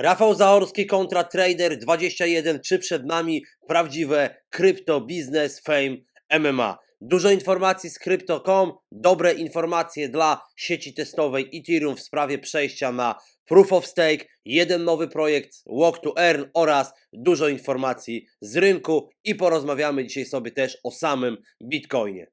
Rafał Zaorski kontra Trader 21. Czy przed nami prawdziwe krypto, biznes, fame, MMA? Dużo informacji z Crypto.com, dobre informacje dla sieci testowej Ethereum w sprawie przejścia na Proof of Stake, jeden nowy projekt Walk to Earn oraz dużo informacji z rynku i porozmawiamy dzisiaj sobie też o samym Bitcoinie.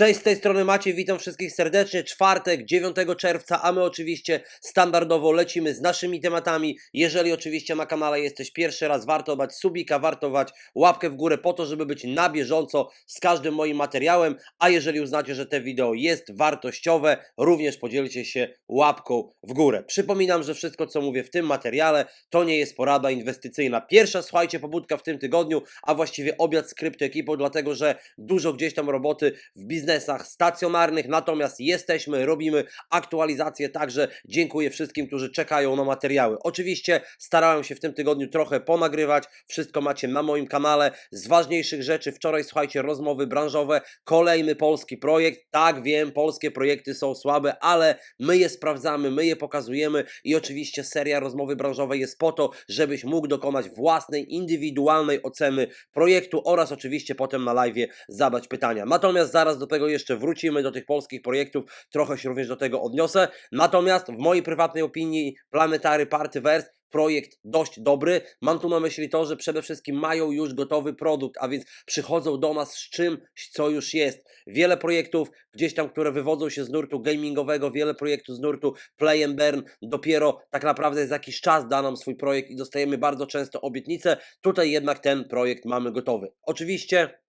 Cześć, z tej strony Maciej, witam wszystkich serdecznie. Czwartek, 9 czerwca, a my oczywiście standardowo lecimy z naszymi tematami. Jeżeli oczywiście na kanale jesteś pierwszy raz, warto dać subika, warto dać łapkę w górę po to, żeby być na bieżąco z każdym moim materiałem, a jeżeli uznacie, że te wideo jest wartościowe, również podzielcie się łapką w górę. Przypominam, że wszystko co mówię w tym materiale to nie jest porada inwestycyjna. Pierwsza, słuchajcie, pobudka w tym tygodniu, a właściwie obiad z kryptoekipą, dlatego że dużo gdzieś tam roboty w biznesach stacjonarnych, natomiast jesteśmy, robimy aktualizacje, także dziękuję wszystkim, którzy czekają na materiały. Oczywiście starałem się w tym tygodniu trochę ponagrywać, wszystko macie na moim kanale. Z ważniejszych rzeczy, wczoraj słuchajcie, rozmowy branżowe, kolejny polski projekt. Tak, wiem, polskie projekty są słabe, ale my je sprawdzamy, my je pokazujemy i oczywiście seria rozmowy branżowej jest po to, żebyś mógł dokonać własnej, indywidualnej oceny projektu oraz oczywiście potem na live zadać pytania. Natomiast zaraz do tego jeszcze wrócimy, do tych polskich projektów, trochę się również do tego odniosę. Natomiast w mojej prywatnej opinii Planetary Partyverse projekt dość dobry. Mam tu na myśli to, że przede wszystkim mają już gotowy produkt, a więc przychodzą do nas z czymś, co już jest. Wiele projektów gdzieś tam, które wywodzą się z nurtu gamingowego, wiele projektów z nurtu play and burn, dopiero tak naprawdę za jakiś czas da nam swój projekt i dostajemy bardzo często obietnice. Tutaj jednak ten projekt mamy gotowy. Oczywiście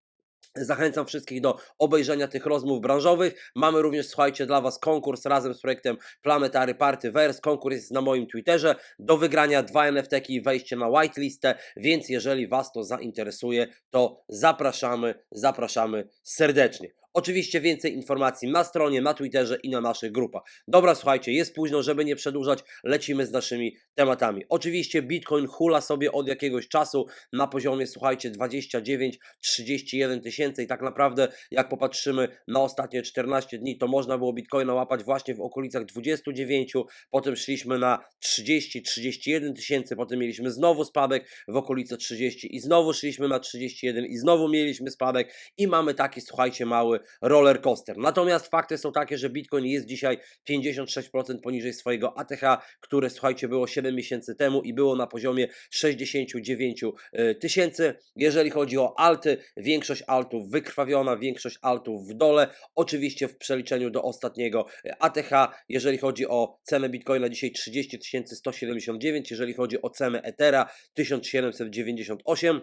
Zachęcam wszystkich do obejrzenia tych rozmów branżowych. Mamy również, słuchajcie, dla Was konkurs razem z projektem Planetary Party Verse. Konkurs jest na moim Twitterze. Do wygrania dwa NFT i wejście na whitelistę, więc jeżeli Was to zainteresuje, to zapraszamy, zapraszamy serdecznie. Oczywiście więcej informacji na stronie, na Twitterze i na naszych grupach. Dobra, słuchajcie, jest późno, żeby nie przedłużać, lecimy z naszymi tematami. Oczywiście Bitcoin hula sobie od jakiegoś czasu na poziomie, słuchajcie, 29-31 tysięcy i tak naprawdę jak popatrzymy na ostatnie 14 dni, to można było Bitcoina łapać właśnie w okolicach 29, potem szliśmy na 30-31 tysięcy, potem mieliśmy znowu spadek w okolice 30 i znowu szliśmy na 31 i znowu mieliśmy spadek i mamy taki, słuchajcie, mały roller coaster. Natomiast fakty są takie, że Bitcoin jest dzisiaj 56% poniżej swojego ATH, które słuchajcie było 7 miesięcy temu i było na poziomie 69 y, tysięcy. Jeżeli chodzi o alty, większość altów wykrwawiona, większość altów w dole. Oczywiście w przeliczeniu do ostatniego y, ATH, jeżeli chodzi o cenę Bitcoina dzisiaj 30 179, jeżeli chodzi o cenę Ethera 1798.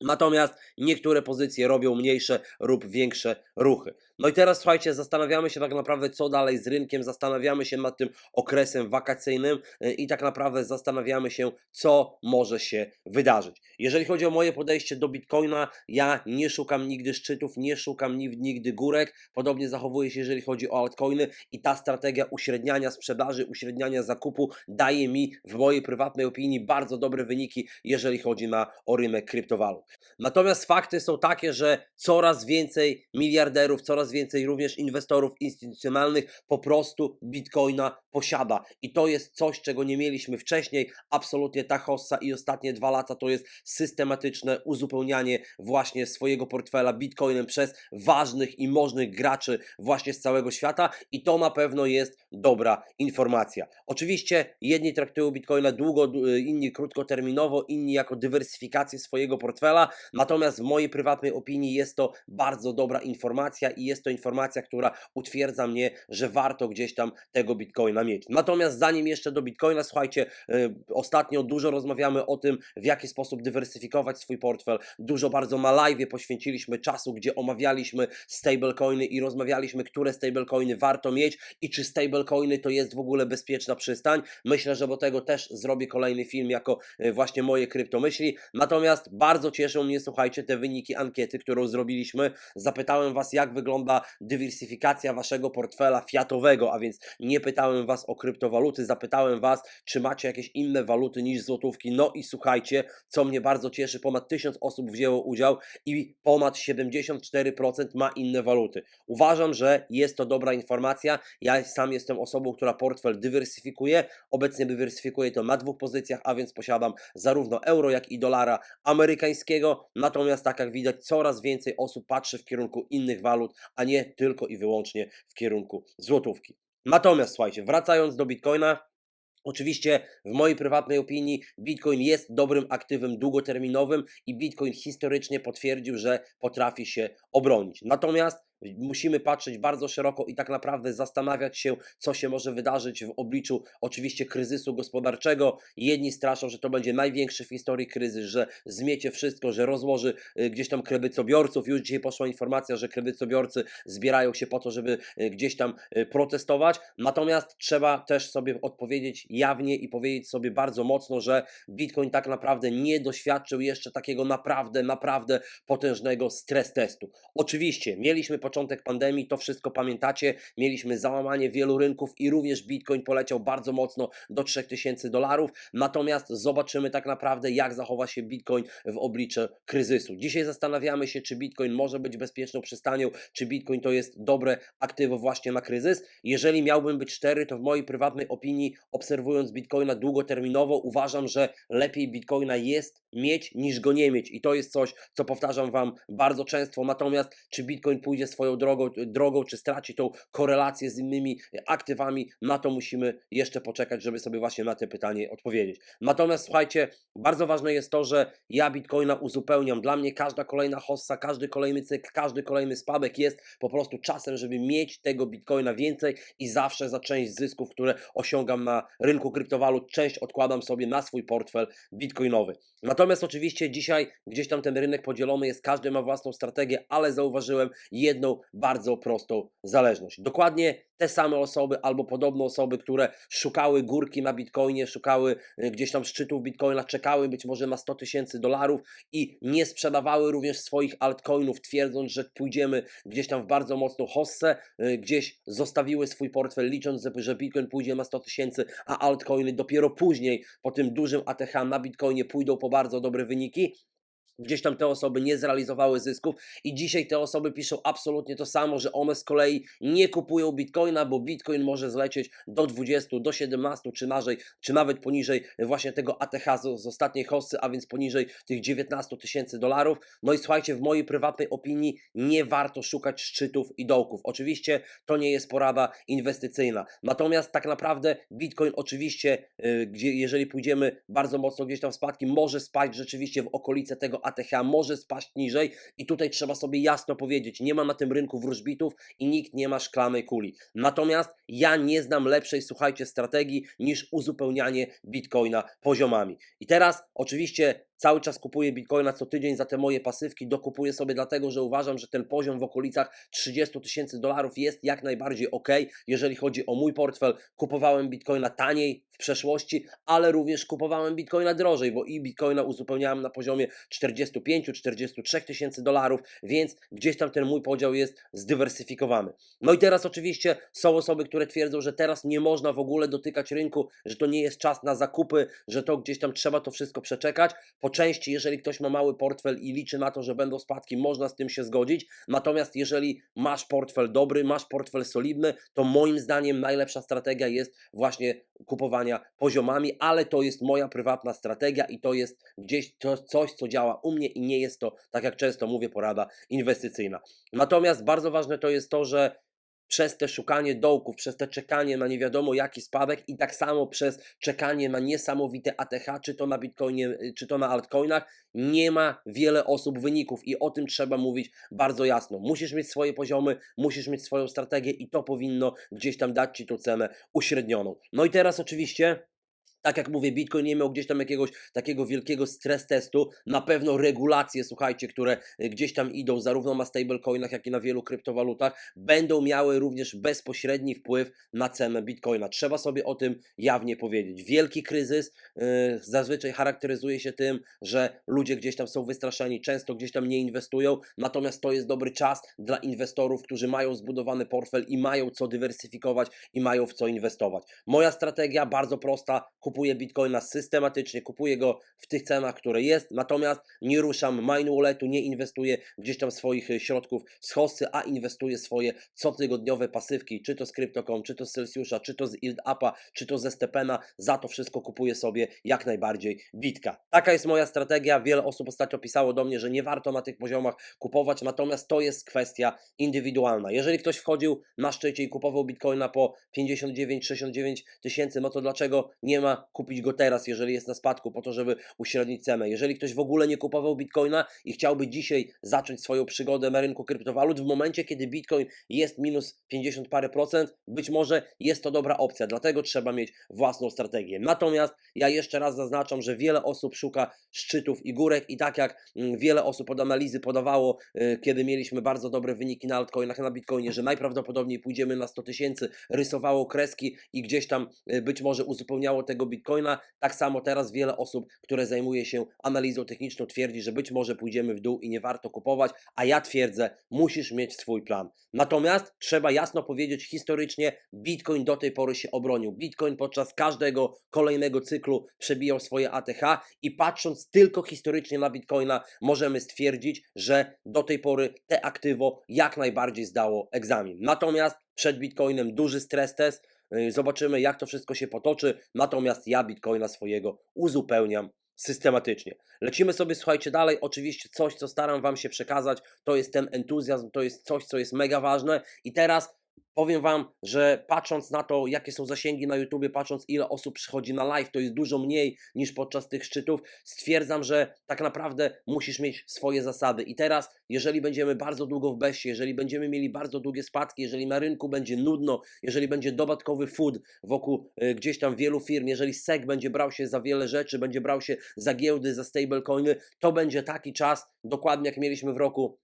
Natomiast niektóre pozycje robią mniejsze lub większe ruchy. No i teraz słuchajcie, zastanawiamy się tak naprawdę, co dalej z rynkiem, zastanawiamy się nad tym okresem wakacyjnym y, i tak naprawdę zastanawiamy się, co może się wydarzyć. Jeżeli chodzi o moje podejście do Bitcoina, ja nie szukam nigdy szczytów, nie szukam nigdy górek. Podobnie zachowuję się, jeżeli chodzi o altcoiny i ta strategia uśredniania sprzedaży, uśredniania zakupu daje mi w mojej prywatnej opinii bardzo dobre wyniki, jeżeli chodzi na o rynek kryptowalut. Natomiast fakty są takie, że coraz więcej miliarderów, coraz więcej również inwestorów instytucjonalnych po prostu bitcoina posiada. I to jest coś, czego nie mieliśmy wcześniej. Absolutnie ta hossa i ostatnie dwa lata to jest systematyczne uzupełnianie właśnie swojego portfela bitcoinem przez ważnych i możnych graczy właśnie z całego świata. I to na pewno jest dobra informacja. Oczywiście jedni traktują bitcoina długo, inni krótkoterminowo, inni jako dywersyfikację swojego portfela. Natomiast w mojej prywatnej opinii jest to bardzo dobra informacja i jest to informacja, która utwierdza mnie, że warto gdzieś tam tego bitcoina mieć. Natomiast zanim jeszcze do bitcoina, słuchajcie, yy, ostatnio dużo rozmawiamy o tym, w jaki sposób dywersyfikować swój portfel. Dużo bardzo na live poświęciliśmy czasu, gdzie omawialiśmy stablecoiny i rozmawialiśmy, które stablecoiny warto mieć i czy stablecoiny to jest w ogóle bezpieczna przystań. Myślę, że do tego też zrobię kolejny film jako yy, właśnie moje kryptomyśli. Natomiast bardzo cieszą mnie, słuchajcie, te wyniki ankiety, którą zrobiliśmy. Zapytałem Was, jak wygląda dywersyfikacja Waszego portfela fiatowego, a więc nie pytałem Was o kryptowaluty, zapytałem Was, czy macie jakieś inne waluty niż złotówki. No i słuchajcie, co mnie bardzo cieszy, ponad 1000 osób wzięło udział i ponad 74% ma inne waluty. Uważam, że jest to dobra informacja. Ja sam jestem osobą, która portfel dywersyfikuje. Obecnie dywersyfikuję to na dwóch pozycjach, a więc posiadam zarówno euro, jak i dolara amerykańskiego. Natomiast, tak jak widać, coraz więcej osób patrzy w kierunku innych walut, a nie tylko i wyłącznie w kierunku złotówki. Natomiast, słuchajcie, wracając do Bitcoina, Oczywiście, w mojej prywatnej opinii, Bitcoin jest dobrym aktywem długoterminowym i Bitcoin historycznie potwierdził, że potrafi się obronić. Natomiast musimy patrzeć bardzo szeroko i tak naprawdę zastanawiać się, co się może wydarzyć w obliczu oczywiście kryzysu gospodarczego. Jedni straszą, że to będzie największy w historii kryzys, że zmiecie wszystko, że rozłoży y, gdzieś tam kredytobiorców. Już dzisiaj poszła informacja, że kredytobiorcy zbierają się po to, żeby y, gdzieś tam y, protestować. Natomiast trzeba też sobie odpowiedzieć jawnie i powiedzieć sobie bardzo mocno, że Bitcoin tak naprawdę nie doświadczył jeszcze takiego naprawdę, naprawdę potężnego stres testu. Oczywiście mieliśmy początek pandemii, to wszystko pamiętacie, mieliśmy załamanie wielu rynków i również Bitcoin poleciał bardzo mocno do 3000 dolarów, natomiast zobaczymy tak naprawdę jak zachowa się Bitcoin w obliczu kryzysu. Dzisiaj zastanawiamy się, czy Bitcoin może być bezpieczną przystanią, czy Bitcoin to jest dobre aktywo właśnie na kryzys. Jeżeli miałbym być szczery, to w mojej prywatnej opinii, obserwując Bitcoina długoterminowo, uważam, że lepiej Bitcoina jest mieć niż go nie mieć i to jest coś, co powtarzam Wam bardzo często, natomiast czy Bitcoin pójdzie swoją drogą, drogą czy straci tą korelację z innymi aktywami, na to musimy jeszcze poczekać, żeby sobie właśnie na te pytanie odpowiedzieć. Natomiast słuchajcie, bardzo ważne jest to, że ja Bitcoina uzupełniam. Dla mnie każda kolejna hossa, każdy kolejny cykl, każdy kolejny spadek jest po prostu czasem, żeby mieć tego Bitcoina więcej i zawsze za część zysków, które osiągam na rynku kryptowalut, część odkładam sobie na swój portfel bitcoinowy. Natomiast oczywiście dzisiaj gdzieś tam ten rynek podzielony jest, każdy ma własną strategię, ale zauważyłem jedną bardzo prostą zależność. Dokładnie te same osoby albo podobne osoby, które szukały górki na Bitcoinie, szukały y, gdzieś tam szczytów Bitcoina, czekały być może na 100 tysięcy dolarów i nie sprzedawały również swoich altcoinów, twierdząc, że pójdziemy gdzieś tam w bardzo mocną hossę, y, gdzieś zostawiły swój portfel, licząc, że Bitcoin pójdzie na 100 tysięcy, a altcoiny dopiero później, po tym dużym ATH na Bitcoinie pójdą po bardzo dobre wyniki gdzieś tam te osoby nie zrealizowały zysków i dzisiaj te osoby piszą absolutnie to samo, że one z kolei nie kupują bitcoina, bo bitcoin może zlecieć do 20, do 17 czy, nażej, czy nawet poniżej właśnie tego ATH z, ostatniej hossy, a więc poniżej tych 19 tysięcy dolarów. No i słuchajcie, w mojej prywatnej opinii nie warto szukać szczytów i dołków. Oczywiście to nie jest porada inwestycyjna. Natomiast tak naprawdę bitcoin oczywiście, yy, gdzie jeżeli pójdziemy bardzo mocno gdzieś tam w spadki, może spaść rzeczywiście w okolice tego ATH może spaść niżej i tutaj trzeba sobie jasno powiedzieć, nie ma na tym rynku wróżbitów i nikt nie ma szklanej kuli. Natomiast ja nie znam lepszej, słuchajcie, strategii niż uzupełnianie Bitcoina poziomami. I teraz oczywiście cały czas kupuję bitcoina co tydzień za te moje pasywki, dokupuję sobie dlatego, że uważam, że ten poziom w okolicach 30 tysięcy dolarów jest jak najbardziej ok, jeżeli chodzi o mój portfel. Kupowałem bitcoina taniej w przeszłości, ale również kupowałem bitcoina drożej, bo i bitcoina uzupełniałem na poziomie 45-43 tysięcy dolarów, więc gdzieś tam ten mój podział jest zdywersyfikowany. No i teraz oczywiście są osoby, które twierdzą, że teraz nie można w ogóle dotykać rynku, że to nie jest czas na zakupy, że to gdzieś tam trzeba to wszystko przeczekać. Po części, jeżeli ktoś ma mały portfel i liczy na to, że będą spadki, można z tym się zgodzić. Natomiast jeżeli masz portfel dobry, masz portfel solidny, to moim zdaniem najlepsza strategia jest właśnie kupowania poziomami, ale to jest moja prywatna strategia i to jest gdzieś to coś, co działa u mnie i nie jest to, tak jak często mówię, porada inwestycyjna. Natomiast bardzo ważne to jest to, że przez te szukanie dołków, przez te czekanie na nie wiadomo jaki spadek i tak samo przez czekanie na niesamowite ATH, czy to na Bitcoinie, czy to na altcoinach, nie ma wiele osób wyników i o tym trzeba mówić bardzo jasno. Musisz mieć swoje poziomy, musisz mieć swoją strategię i to powinno gdzieś tam dać Ci tą cenę uśrednioną. No i teraz oczywiście tak jak mówię, Bitcoin nie miał gdzieś tam jakiegoś takiego wielkiego stres testu. Na pewno regulacje, słuchajcie, które y, gdzieś tam idą, zarówno na stablecoinach, jak i na wielu kryptowalutach, będą miały również bezpośredni wpływ na cenę Bitcoina. Trzeba sobie o tym jawnie powiedzieć. Wielki kryzys y, zazwyczaj charakteryzuje się tym, że ludzie gdzieś tam są wystraszeni, często gdzieś tam nie inwestują, natomiast to jest dobry czas dla inwestorów, którzy mają zbudowany portfel i mają co dywersyfikować i mają w co inwestować. Moja strategia bardzo prosta, kupuję Bitcoina systematycznie, kupuję go w tych cenach, które jest, natomiast nie ruszam mine walletu, nie inwestuję gdzieś tam swoich y, środków z hossy, a inwestuję swoje cotygodniowe pasywki, czy to z Crypto.com, czy to z Celsiusza, czy to z YieldUpa, czy to ze Stepena, za to wszystko kupuję sobie jak najbardziej Bitka. Taka jest moja strategia, wiele osób ostatnio pisało do mnie, że nie warto na tych poziomach kupować, natomiast to jest kwestia indywidualna. Jeżeli ktoś wchodził na szczycie i kupował Bitcoina po 59-69 tysięcy, no to dlaczego nie ma kupić go teraz, jeżeli jest na spadku, po to, żeby uśrednić cenę? Jeżeli ktoś w ogóle nie kupował Bitcoina i chciałby dzisiaj zacząć swoją przygodę na rynku kryptowalut, w momencie, kiedy Bitcoin jest minus 50 parę procent, być może jest to dobra opcja, dlatego trzeba mieć własną strategię. Natomiast ja jeszcze raz zaznaczam, że wiele osób szuka szczytów i górek i tak jak mm, wiele osób od analizy podawało, y, kiedy mieliśmy bardzo dobre wyniki na altcoinach, na Bitcoinie, że najprawdopodobniej pójdziemy na 100 tysięcy, rysowało kreski i gdzieś tam y, być może uzupełniało tego Bitcoina. Tak samo teraz wiele osób, które zajmuje się analizą techniczną, twierdzi, że być może pójdziemy w dół i nie warto kupować, a ja twierdzę, musisz mieć swój plan. Natomiast trzeba jasno powiedzieć, historycznie Bitcoin do tej pory się obronił. Bitcoin podczas każdego kolejnego cyklu przebijał swoje ATH i patrząc tylko historycznie na Bitcoina, możemy stwierdzić, że do tej pory te aktywo jak najbardziej zdało egzamin. Natomiast przed Bitcoinem duży stres test. Yy, Zobaczymy, jak to wszystko się potoczy. Natomiast ja Bitcoina swojego uzupełniam systematycznie. Lecimy sobie, słuchajcie, dalej. Oczywiście coś, co staram Wam się przekazać, to jest ten entuzjazm, to jest coś, co jest mega ważne. I teraz powiem Wam, że patrząc na to, jakie są zasięgi na YouTubie, patrząc ile osób przychodzi na live, to jest dużo mniej niż podczas tych szczytów, stwierdzam, że tak naprawdę musisz mieć swoje zasady. I teraz, jeżeli będziemy bardzo długo w beście, jeżeli będziemy mieli bardzo długie spadki, jeżeli na rynku będzie nudno, jeżeli będzie dodatkowy food wokół y, gdzieś tam wielu firm, jeżeli SEC będzie brał się za wiele rzeczy, będzie brał się za giełdy, za stablecoiny, to będzie taki czas, dokładnie jak mieliśmy w roku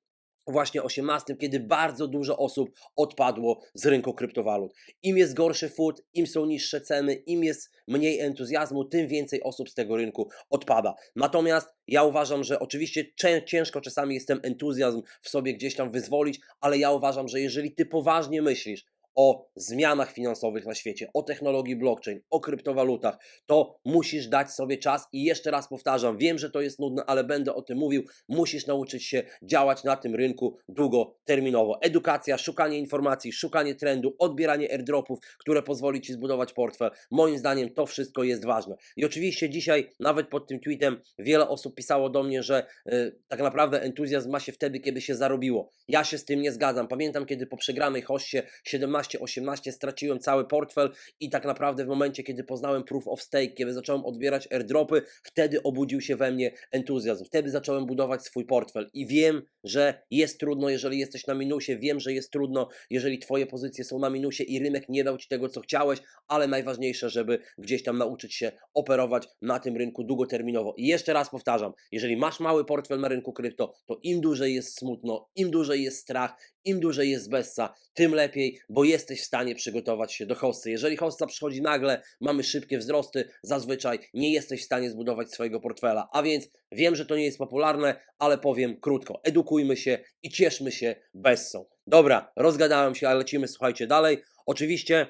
właśnie 18, kiedy bardzo dużo osób odpadło z rynku kryptowalut. Im jest gorszy food, im są niższe ceny, im jest mniej entuzjazmu, tym więcej osób z tego rynku odpada. Natomiast ja uważam, że oczywiście ciężko czasami jest ten entuzjazm w sobie gdzieś tam wyzwolić, ale ja uważam, że jeżeli ty poważnie myślisz, o zmianach finansowych na świecie, o technologii blockchain, o kryptowalutach, to musisz dać sobie czas i jeszcze raz powtarzam, wiem, że to jest nudne, ale będę o tym mówił, musisz nauczyć się działać na tym rynku długoterminowo. Edukacja, szukanie informacji, szukanie trendu, odbieranie airdropów, które pozwoli Ci zbudować portfel. Moim zdaniem to wszystko jest ważne. I oczywiście dzisiaj, nawet pod tym tweetem, wiele osób pisało do mnie, że y, tak naprawdę entuzjazm ma się wtedy, kiedy się zarobiło. Ja się z tym nie zgadzam. Pamiętam, kiedy po przegranej hoście 17-18 straciłem cały portfel i tak naprawdę w momencie, kiedy poznałem proof of stake, kiedy zacząłem odbierać airdropy, wtedy obudził się we mnie entuzjazm. Wtedy zacząłem budować swój portfel i wiem, że jest trudno, jeżeli jesteś na minusie, wiem, że jest trudno, jeżeli twoje pozycje są na minusie i rynek nie dał ci tego, co chciałeś, ale najważniejsze, żeby gdzieś tam nauczyć się operować na tym rynku długoterminowo. I jeszcze raz powtarzam, jeżeli masz mały portfel na rynku krypto, to im dłużej jest smutno, im dłużej jest strach, im dłużej jest bezsa, tym lepiej, bo jesteś w stanie przygotować się do hossy. Jeżeli hossa przychodzi nagle, mamy szybkie wzrosty, zazwyczaj nie jesteś w stanie zbudować swojego portfela. A więc wiem, że to nie jest popularne, ale powiem krótko. Edukujmy się i cieszmy się bessą. Dobra, rozgadałem się, ale lecimy, słuchajcie, dalej. Oczywiście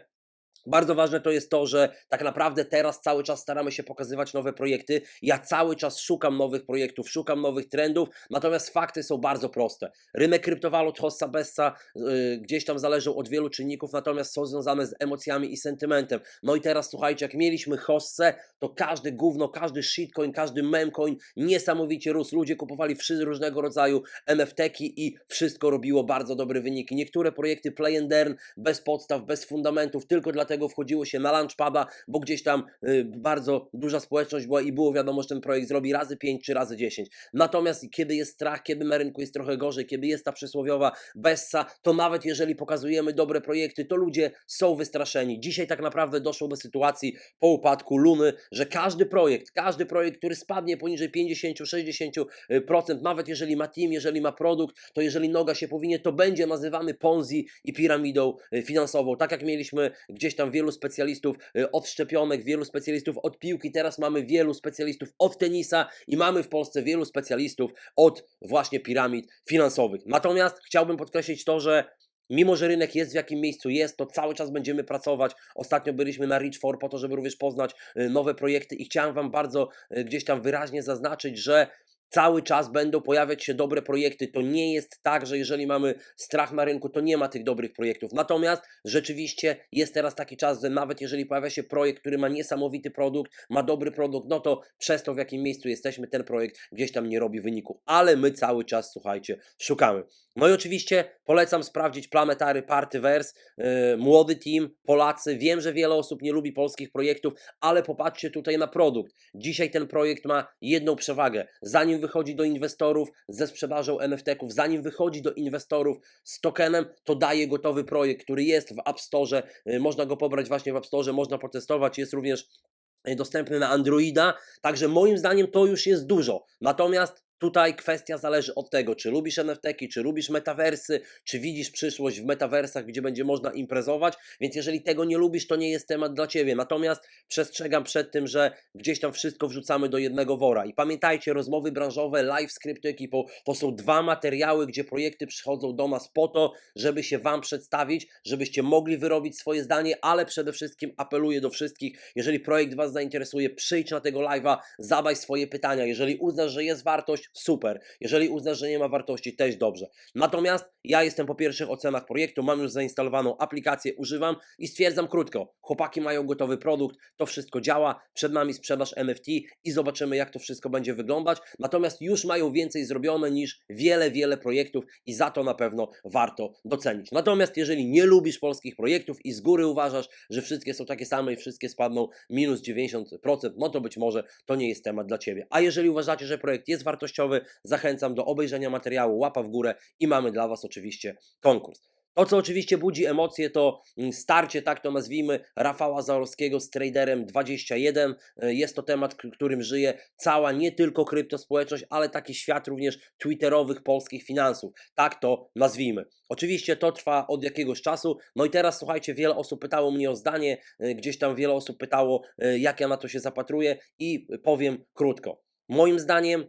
bardzo ważne to jest to, że tak naprawdę teraz cały czas staramy się pokazywać nowe projekty. Ja cały czas szukam nowych projektów, szukam nowych trendów, natomiast fakty są bardzo proste. Rynek kryptowalut, hossa, bessa yy, gdzieś tam zależą od wielu czynników, natomiast są związane z emocjami i sentymentem. No i teraz słuchajcie, jak mieliśmy hossę, to każdy gówno, każdy shitcoin, każdy memcoin niesamowicie rósł. Ludzie kupowali różnego rodzaju NFT-ki i wszystko robiło bardzo dobre wyniki. Niektóre projekty play and earn, bez podstaw, bez fundamentów, tylko dlatego, dlatego wchodziło się na Launchpada, bo gdzieś tam y, bardzo duża społeczność była i było wiadomo, że ten projekt zrobi razy 5 czy razy 10. Natomiast kiedy jest strach, kiedy na rynku jest trochę gorzej, kiedy jest ta przysłowiowa bessa, to nawet jeżeli pokazujemy dobre projekty, to ludzie są wystraszeni. Dzisiaj tak naprawdę doszło do sytuacji po upadku Luny, że każdy projekt, każdy projekt, który spadnie poniżej 50-60%, nawet jeżeli ma team, jeżeli ma produkt, to jeżeli noga się powinie, to będzie nazywany Ponzi i piramidą y, finansową. Tak jak mieliśmy gdzieś tam wielu specjalistów y, od szczepionek, wielu specjalistów od piłki, teraz mamy wielu specjalistów od tenisa i mamy w Polsce wielu specjalistów od właśnie piramid finansowych. Natomiast chciałbym podkreślić to, że Mimo, że rynek jest w jakim miejscu jest, to cały czas będziemy pracować. Ostatnio byliśmy na Reach for po to, żeby również poznać y, nowe projekty i chciałem Wam bardzo y, gdzieś tam wyraźnie zaznaczyć, że cały czas będą pojawiać się dobre projekty. To nie jest tak, że jeżeli mamy strach na rynku, to nie ma tych dobrych projektów. Natomiast rzeczywiście jest teraz taki czas, że nawet jeżeli pojawia się projekt, który ma niesamowity produkt, ma dobry produkt, no to przez to, w jakim miejscu jesteśmy, ten projekt gdzieś tam nie robi wyniku. Ale my cały czas, słuchajcie, szukamy. No i oczywiście polecam sprawdzić Planetary Partyverse, yy, młody team, Polacy. Wiem, że wiele osób nie lubi polskich projektów, ale popatrzcie tutaj na produkt. Dzisiaj ten projekt ma jedną przewagę. Zanim wychodzi do inwestorów ze sprzedażą NFT-ków, zanim wychodzi do inwestorów z tokenem, to daje gotowy projekt, który jest w App Store. Yy, Można go pobrać właśnie w App Store, można potestować. Jest również yy, dostępny na Androida, także moim zdaniem to już jest dużo. Natomiast Tutaj kwestia zależy od tego, czy lubisz NFT-ki, czy lubisz metaversy, czy widzisz przyszłość w metaversach, gdzie będzie można imprezować, więc jeżeli tego nie lubisz, to nie jest temat dla Ciebie. Natomiast przestrzegam przed tym, że gdzieś tam wszystko wrzucamy do jednego wora. I pamiętajcie, rozmowy branżowe, live z kryptoekipą, to są dwa materiały, gdzie projekty przychodzą do nas po to, żeby się Wam przedstawić, żebyście mogli wyrobić swoje zdanie, ale przede wszystkim apeluję do wszystkich, jeżeli projekt Was zainteresuje, przyjdź na tego live'a, zadaj swoje pytania. Jeżeli uznasz, że jest wartość, super. Jeżeli uznasz, że nie ma wartości, też dobrze. Natomiast ja jestem po pierwszych ocenach projektu, mam już zainstalowaną aplikację, używam i stwierdzam krótko, chłopaki mają gotowy produkt, to wszystko działa, przed nami sprzedaż NFT i zobaczymy jak to wszystko będzie wyglądać. Natomiast już mają więcej zrobione niż wiele, wiele projektów i za to na pewno warto docenić. Natomiast jeżeli nie lubisz polskich projektów i z góry uważasz, że wszystkie są takie same i wszystkie spadną minus 90%, no to być może to nie jest temat dla Ciebie. A jeżeli uważacie, że projekt jest wartościowy, zachęcam do obejrzenia materiału, łapa w górę i mamy dla Was oczywiście konkurs. To, co oczywiście budzi emocje, to mm, starcie, tak to nazwijmy, Rafała Zaorskiego z Traderem 21. E, Jest to temat, którym żyje cała nie tylko kryptospołeczność, ale taki świat również twitterowych polskich finansów. Tak to nazwijmy. Oczywiście to trwa od jakiegoś czasu. No i teraz słuchajcie, wiele osób pytało mnie o zdanie, e, gdzieś tam wiele osób pytało, e, jak ja na to się zapatruję i powiem krótko. Moim zdaniem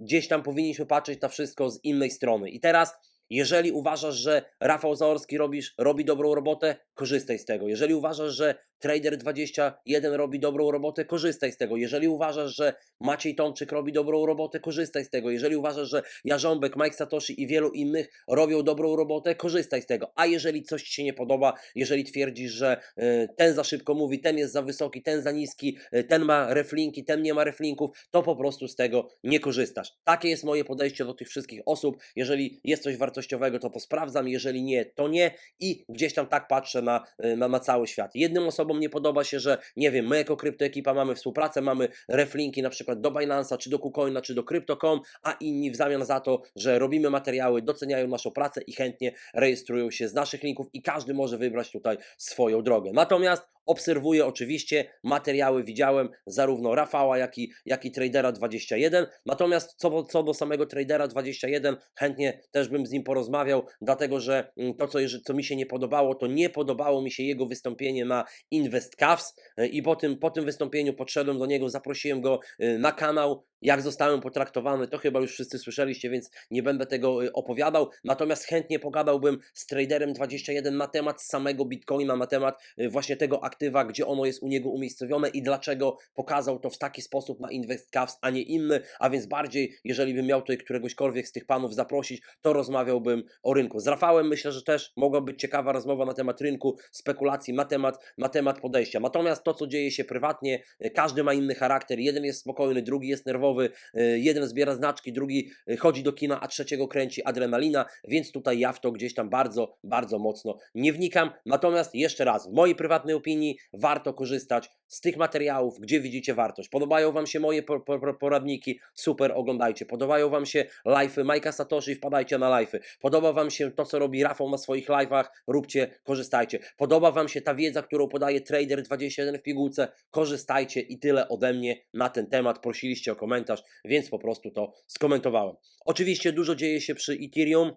gdzieś tam powinniśmy patrzeć na wszystko z innej strony. I teraz, jeżeli uważasz, że Rafał Zaorski robisz, robi dobrą robotę, korzystaj z tego. Jeżeli uważasz, że Trader 21 robi dobrą robotę, korzystaj z tego. Jeżeli uważasz, że Maciej Tomczyk robi dobrą robotę, korzystaj z tego. Jeżeli uważasz, że Jarząbek, Mike Satoshi i wielu innych robią dobrą robotę, korzystaj z tego. A jeżeli coś Ci się nie podoba, jeżeli twierdzisz, że y, ten za szybko mówi, ten jest za wysoki, ten za niski, y, ten ma reflinki, ten nie ma reflinków, to po prostu z tego nie korzystasz. Takie jest moje podejście do tych wszystkich osób. Jeżeli jest coś wartościowego, to to sprawdzam, jeżeli nie, to nie i gdzieś tam tak patrzę na, y, cały świat. Jednym osobom nie podoba się, że nie wiem, my jako kryptoekipa mamy współpracę, mamy reflinki na przykład do Binance'a, czy do KuCoina, czy do Crypto.com, a inni w zamian za to, że robimy materiały, doceniają naszą pracę i chętnie rejestrują się z naszych linków i każdy może wybrać tutaj swoją drogę. Natomiast obserwuję oczywiście materiały, widziałem zarówno Rafała, jak i, jak i Tradera 21. Natomiast co, co do samego Tradera 21, chętnie też bym z nim porozmawiał, dlatego że mm, to, co, co mi się nie podobało, to nie podobało mi się jego wystąpienie na Invest Cavs e, i po tym, po tym wystąpieniu podszedłem do niego, zaprosiłem go e, na kanał. Jak zostałem potraktowany, to chyba już wszyscy słyszeliście, więc nie będę tego e, opowiadał. Natomiast chętnie pogadałbym z Traderem 21 na temat samego Bitcoina, na temat właśnie tego aktywa, gdzie ono jest u niego umiejscowione i dlaczego pokazał to w taki sposób na InvestCavs, a nie inny, a więc bardziej, jeżeli bym miał tutaj któregośkolwiek z tych panów zaprosić, to rozmawiałbym o rynku. Z Rafałem myślę, że też mogła być ciekawa rozmowa na temat rynku, spekulacji, na temat, na temat podejścia. Natomiast to, co dzieje się prywatnie, e, każdy ma inny charakter, jeden jest spokojny, drugi jest nerwowy, e, jeden zbiera znaczki, drugi e, chodzi do kina, a trzeciego kręci adrenalina, więc tutaj ja w to gdzieś tam bardzo, bardzo mocno nie wnikam. Natomiast jeszcze raz, w mojej prywatnej opinii Przynajmniej warto korzystać z tych materiałów, gdzie widzicie wartość. Podobają Wam się moje po, po, poradniki? Super, oglądajcie. Podobają Wam się live'y Majka Satoshi? Wpadajcie na live'y. Podoba Wam się to, co robi Rafał na swoich live'ach? Róbcie, korzystajcie. Podoba Wam się ta wiedza, którą podaje Trader21 w pigułce? Korzystajcie i tyle ode mnie na ten temat. Prosiliście o komentarz, więc po prostu to skomentowałem. Oczywiście dużo dzieje się przy Ethereum.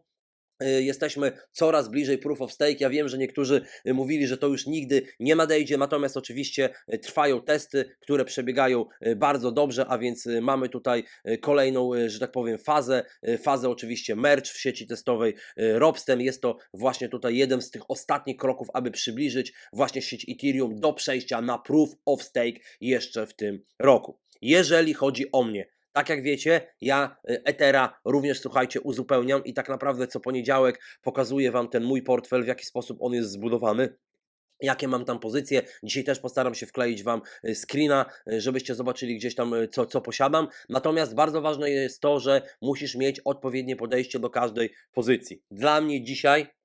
Y, Jesteśmy coraz bliżej proof of stake. Ja wiem, że niektórzy y, mówili, że to już nigdy nie nadejdzie, natomiast oczywiście y, trwają testy, które przebiegają bardzo dobrze, a więc mamy tutaj kolejną, że tak powiem, fazę. Fazę oczywiście merge w sieci testowej Robstem. Jest to właśnie tutaj jeden z tych ostatnich kroków, aby przybliżyć właśnie sieć Ethereum do przejścia na proof of stake jeszcze w tym roku. Jeżeli chodzi o mnie, tak jak wiecie, ja y, Ethera również, słuchajcie, uzupełniam i tak naprawdę co poniedziałek pokazuję Wam ten mój portfel, w jaki sposób on jest zbudowany. Jakie mam tam pozycje? Dzisiaj też postaram się wkleić Wam y, screena, y, żebyście zobaczyli gdzieś tam, co, co posiadam. Natomiast bardzo ważne jest to, że musisz mieć odpowiednie podejście do każdej pozycji. Dla mnie dzisiaj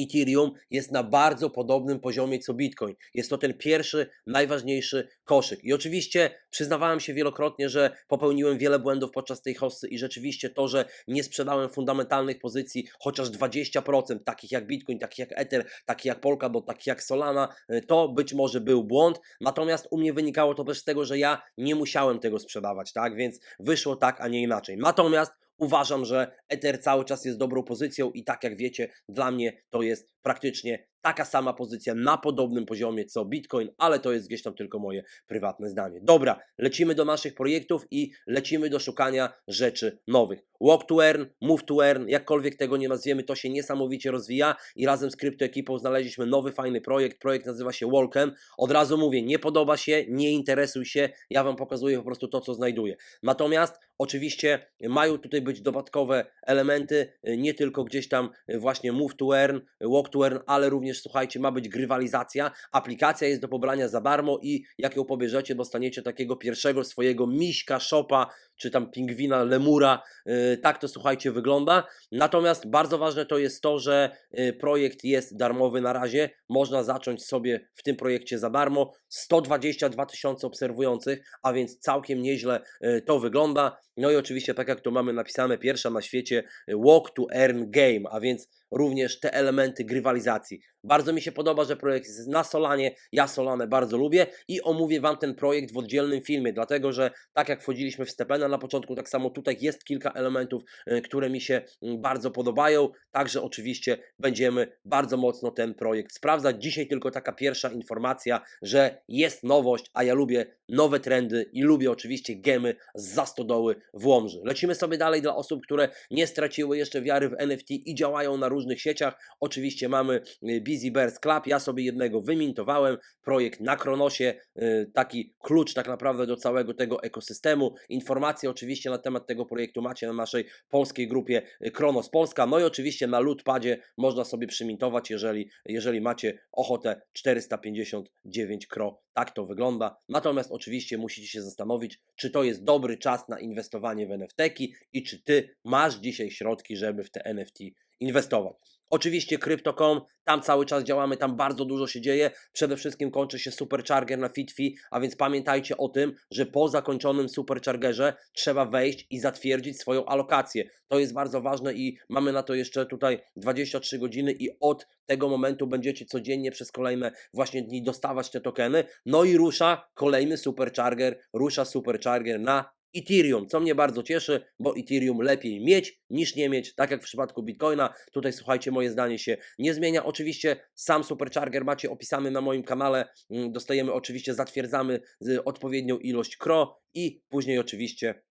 Ethereum jest na bardzo podobnym poziomie co Bitcoin. Jest to ten pierwszy, najważniejszy koszyk. I oczywiście przyznawałem się wielokrotnie, że popełniłem wiele błędów podczas tej hossy i rzeczywiście to, że nie sprzedałem fundamentalnych pozycji chociaż 20%, takich jak Bitcoin, takich jak Ether, takich jak Polkadot, takich jak Solana, y, to być może był błąd. Natomiast u mnie wynikało to też z tego, że ja nie musiałem tego sprzedawać, tak? Więc wyszło tak, a nie inaczej. Natomiast Uważam, że Ether cały czas jest dobrą pozycją i tak jak wiecie, dla mnie to jest praktycznie taka sama pozycja na podobnym poziomie co Bitcoin, ale to jest gdzieś tam tylko moje prywatne zdanie. Dobra, lecimy do naszych projektów i lecimy do szukania rzeczy nowych. Walk to earn, move to earn, jakkolwiek tego nie nazwiemy, to się niesamowicie rozwija i razem z kryptoekipą znaleźliśmy nowy, fajny projekt. Projekt nazywa się Walkem. Od razu mówię, nie podoba się, nie interesuj się, ja Wam pokazuję po prostu to, co znajduję. Natomiast oczywiście mają tutaj być dodatkowe elementy, nie tylko gdzieś tam właśnie move to earn, walk to earn, ale również słuchajcie, ma być grywalizacja. Aplikacja jest do pobrania za darmo i jak ją pobierzecie, dostaniecie takiego pierwszego swojego miśka, szopa, czy tam pingwina, lemura. Yy, tak to słuchajcie wygląda. Natomiast bardzo ważne to jest to, że yy, projekt jest darmowy na razie. Można zacząć sobie w tym projekcie za darmo. 122 tysiące obserwujących, a więc całkiem nieźle yy, to wygląda. No i oczywiście, tak jak tu mamy napisane, pierwsza na świecie y, Walk to Earn Game, a więc również te elementy grywalizacji. Bardzo mi się podoba, że projekt jest na Solanie, ja Solanę bardzo lubię i omówię Wam ten projekt w oddzielnym filmie, dlatego że tak jak wchodziliśmy w Stepena na początku, tak samo tutaj jest kilka elementów, y, które mi się y, bardzo podobają, także oczywiście będziemy bardzo mocno ten projekt sprawdzać. Dzisiaj tylko taka pierwsza informacja, że jest nowość, a ja lubię nowe trendy i lubię oczywiście gemy z zastodoły w Łomży. Lecimy sobie dalej dla osób, które nie straciły jeszcze wiary w NFT i działają na różnych sieciach. Oczywiście mamy y, Busy Bears Club, ja sobie jednego wymintowałem, projekt na Kronosie, y, taki klucz tak naprawdę do całego tego ekosystemu. Informacje oczywiście na temat tego projektu macie na naszej polskiej grupie y, Kronos Polska, no i oczywiście na Lootpadzie można sobie przymintować, jeżeli, jeżeli macie ochotę 459 kro, tak to wygląda. Natomiast oczywiście musicie się zastanowić, czy to jest dobry czas na inwestowanie w NFT-ki i czy ty masz dzisiaj środki, żeby w te NFT inwestować. Oczywiście Crypto.com, tam cały czas działamy, tam bardzo dużo się dzieje. Przede wszystkim kończy się Supercharger na Fitfi, a więc pamiętajcie o tym, że po zakończonym Superchargerze trzeba wejść i zatwierdzić swoją alokację. To jest bardzo ważne i mamy na to jeszcze tutaj 23 godziny i od tego momentu będziecie codziennie przez kolejne właśnie dni dostawać te tokeny. No i rusza kolejny Supercharger, rusza Supercharger na Ethereum, co mnie bardzo cieszy, bo Ethereum lepiej mieć niż nie mieć, tak jak w przypadku Bitcoina. Tutaj słuchajcie, moje zdanie się nie zmienia. Oczywiście sam Supercharger macie opisany na moim kanale. Mm, Dostajemy oczywiście, zatwierdzamy z odpowiednią ilość KRO i później oczywiście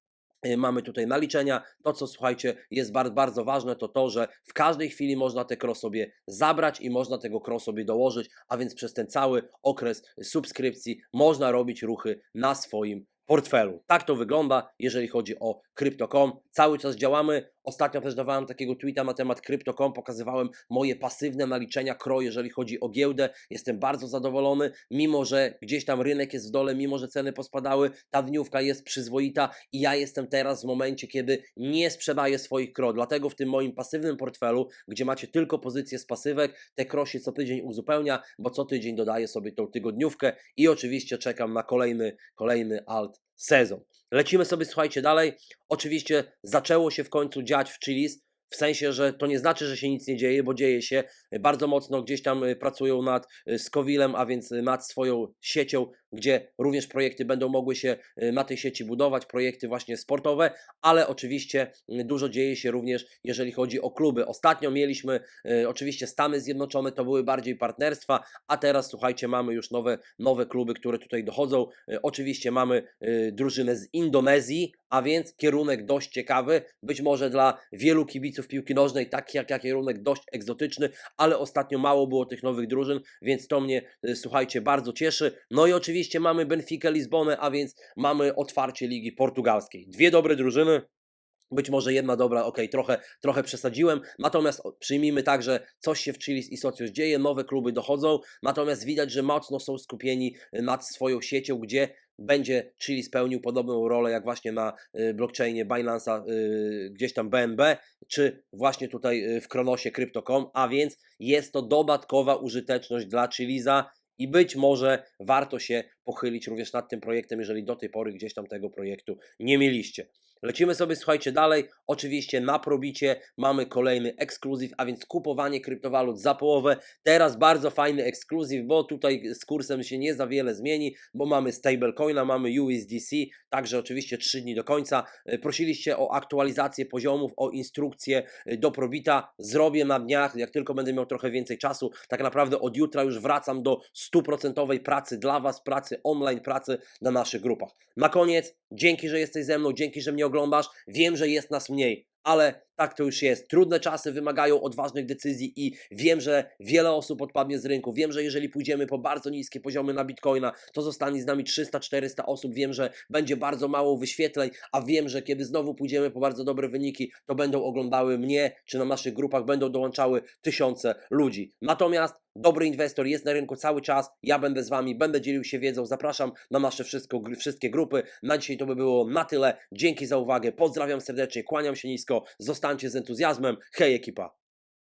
y, Mamy tutaj naliczenia. To, co słuchajcie, jest bardzo, bardzo ważne, to to, że w każdej chwili można te KRO sobie zabrać i można tego KRO sobie dołożyć, a więc przez ten cały okres subskrypcji można robić ruchy na swoim portfelu. Tak to wygląda, jeżeli chodzi o Crypto.com. Cały czas działamy. Ostatnio też dawałem takiego tweeta na temat Crypto.com, pokazywałem moje pasywne naliczenia KRO, jeżeli chodzi o giełdę. Jestem bardzo zadowolony, mimo że gdzieś tam rynek jest w dole, mimo że ceny pospadały, ta dniówka jest przyzwoita i ja jestem teraz w momencie, kiedy nie sprzedaję swoich KRO. Dlatego w tym moim pasywnym portfelu, gdzie macie tylko pozycje z pasywek, te KRO się co tydzień uzupełnia, bo co tydzień dodaję sobie tą tygodniówkę i oczywiście czekam na kolejny, kolejny alt sezon. Lecimy sobie, słuchajcie, dalej. Oczywiście zaczęło się w końcu dziać w Chilis, w sensie, że to nie znaczy, że się nic nie dzieje, bo dzieje się. Bardzo mocno gdzieś tam y, pracują nad y, Skowilem, a więc y, nad swoją siecią, gdzie również projekty będą mogły się y, na tej sieci budować, projekty właśnie sportowe, ale oczywiście y, dużo dzieje się również, jeżeli chodzi o kluby. Ostatnio mieliśmy y, oczywiście Stany Zjednoczone, to były bardziej partnerstwa, a teraz słuchajcie, mamy już nowe, nowe kluby, które tutaj dochodzą. Oczywiście mamy drużynę z Indonezji, a więc kierunek dość ciekawy, być może dla wielu kibiców piłki nożnej, taki jak, jak kierunek dość egzotyczny, ale ostatnio mało było tych nowych drużyn, więc to mnie, słuchajcie, bardzo cieszy. No i oczywiście mamy Benfica Lizbonę, a więc mamy otwarcie Ligi Portugalskiej. Dwie dobre drużyny, być może jedna dobra, ok, trochę, trochę przesadziłem, natomiast przyjmijmy tak, że coś się w Chilis i Socios dzieje, nowe kluby dochodzą, natomiast widać, że mocno są skupieni y, nad swoją siecią, gdzie będzie Chili spełnił podobną rolę jak właśnie na y, blockchainie Binance'a, y, gdzieś tam BNB, czy właśnie tutaj w Kronosie Crypto.com, a więc jest to dodatkowa użyteczność dla Chiliza i być może warto się pochylić również nad tym projektem, jeżeli do tej pory gdzieś tam tego projektu nie mieliście. Lecimy sobie, słuchajcie, dalej. Oczywiście na Probicie mamy kolejny ekskluzyw, a więc kupowanie kryptowalut za połowę. Teraz bardzo fajny ekskluzyw, bo tutaj z kursem się nie za wiele zmieni, bo mamy stablecoina, mamy USDC, także oczywiście 3 dni do końca. Y, Prosiliście o aktualizację poziomów, o instrukcję y, do Probita. Zrobię na dniach, jak tylko będę miał trochę więcej czasu. Tak naprawdę od jutra już wracam do stuprocentowej pracy dla Was, pracy online, pracy na naszych grupach. Na koniec, dzięki, że jesteś ze mną, dzięki, że mnie oglądasz. Wiem, że jest nas mniej, ale tak to już jest. Trudne czasy wymagają odważnych decyzji i wiem, że wiele osób odpadnie z rynku. Wiem, że jeżeli pójdziemy po bardzo niskie poziomy na Bitcoina, to zostanie z nami 300-400 osób. Wiem, że będzie bardzo mało wyświetleń, a wiem, że kiedy znowu pójdziemy po bardzo dobre wyniki, to będą oglądały mnie, czy na naszych grupach będą dołączały tysiące ludzi. Natomiast dobry inwestor jest na rynku cały czas. Ja będę z Wami, będę dzielił się wiedzą. Zapraszam na nasze wszystko, wszystkie grupy. Na dzisiaj to by było na tyle. Dzięki za uwagę. Pozdrawiam serdecznie, kłaniam się nisko. Zostańcie z entuzjazmem. Hej ekipa!